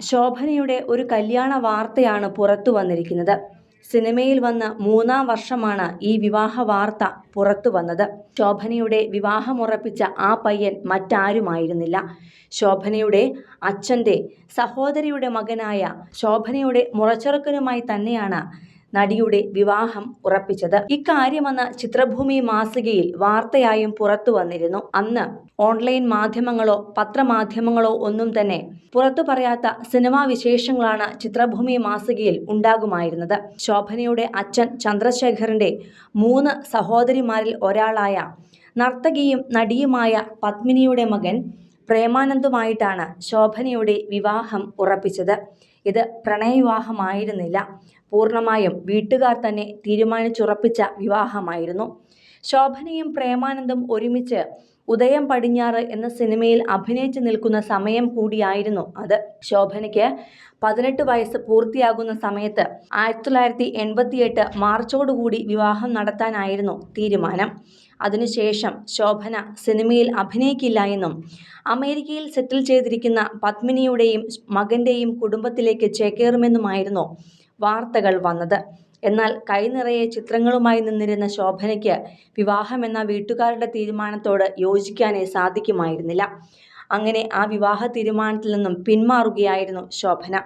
ശോഭനയുടെ ഒരു കല്യാണ വാർത്തയാണ് പുറത്തു വന്നിരിക്കുന്നത്. സിനിമയിൽ വന്ന മൂന്നാം വർഷമാണ് ഈ വിവാഹ വാർത്ത പുറത്തു വന്നത്. ശോഭനയുടെ വിവാഹമുറപ്പിച്ച ആ പയ്യൻ മറ്റാരുമായിരുന്നില്ല. ശോഭനയുടെ അച്ഛന്റെ സഹോദരിയുടെ മകനായ ശോഭനയുടെ മുറച്ചെറുക്കനുമായി തന്നെയാണ് നടിയുടെ വിവാഹം ഉറപ്പിച്ചത്. ഇക്കാര്യമെന്ന് ചിത്രഭൂമി മാസികയിൽ വാർത്തയായും പുറത്തു വന്നിരുന്നു. അന്ന് ഓൺലൈൻ മാധ്യമങ്ങളോ പത്രമാധ്യമങ്ങളോ ഒന്നും തന്നെ പുറത്തു പറയാത്ത സിനിമാ വിശേഷങ്ങളാണ് ചിത്രഭൂമി മാസികയിൽ ഉണ്ടാകുമായിരുന്നത്. ശോഭനയുടെ അച്ഛൻ ചന്ദ്രശേഖറിന്റെ മൂന്ന് സഹോദരിമാരിൽ ഒരാളായ നർത്തകിയും നടിയുമായ പത്മിനിയുടെ മകൻ പ്രേമാനന്ദുമായിട്ടാണ് ശോഭനയുടെ വിവാഹം ഉറപ്പിച്ചത്. ഇത് പ്രണയവിവാഹമായിരുന്നില്ല. പൂർണമായും വീട്ടുകാർ തന്നെ തീരുമാനിച്ചുറപ്പിച്ച വിവാഹമായിരുന്നു. ശോഭനയും പ്രേമാനന്ദും ഒരുമിച്ച് ഉദയം പടിഞ്ഞാറ് എന്ന സിനിമയിൽ അഭിനയിച്ചു നിൽക്കുന്ന സമയം കൂടിയായിരുന്നു അത്. ശോഭനയ്ക്ക് പതിനെട്ട് വയസ്സ് പൂർത്തിയാകുന്ന സമയത്ത് ആയിരത്തി തൊള്ളായിരത്തി എൺപത്തിയെട്ട് മാർച്ചോടുകൂടി വിവാഹം നടത്താനായിരുന്നു തീരുമാനം. അതിനുശേഷം ശോഭന സിനിമയിൽ അഭിനയിക്കില്ല എന്നും അമേരിക്കയിൽ സെറ്റിൽ ചെയ്തിരിക്കുന്ന പത്മിനിയുടെയും മകന്റെയും കുടുംബത്തിലേക്ക് ചേക്കേറുമെന്നുമായിരുന്നു വാർത്തകൾ വന്നത്. എന്നാൽ കൈനിറയെ ചിത്രങ്ങളുമായി നിന്നിരുന്ന ശോഭനയ്ക്ക് വിവാഹമെന്ന വീട്ടുകാരുടെ തീരുമാനത്തോട് യോജിക്കാനേ സാധിക്കുമായിരുന്നില്ല. അങ്ങനെ ആ വിവാഹ തീരുമാനത്തിൽ നിന്നും പിന്മാറുകയായിരുന്നു ശോഭന.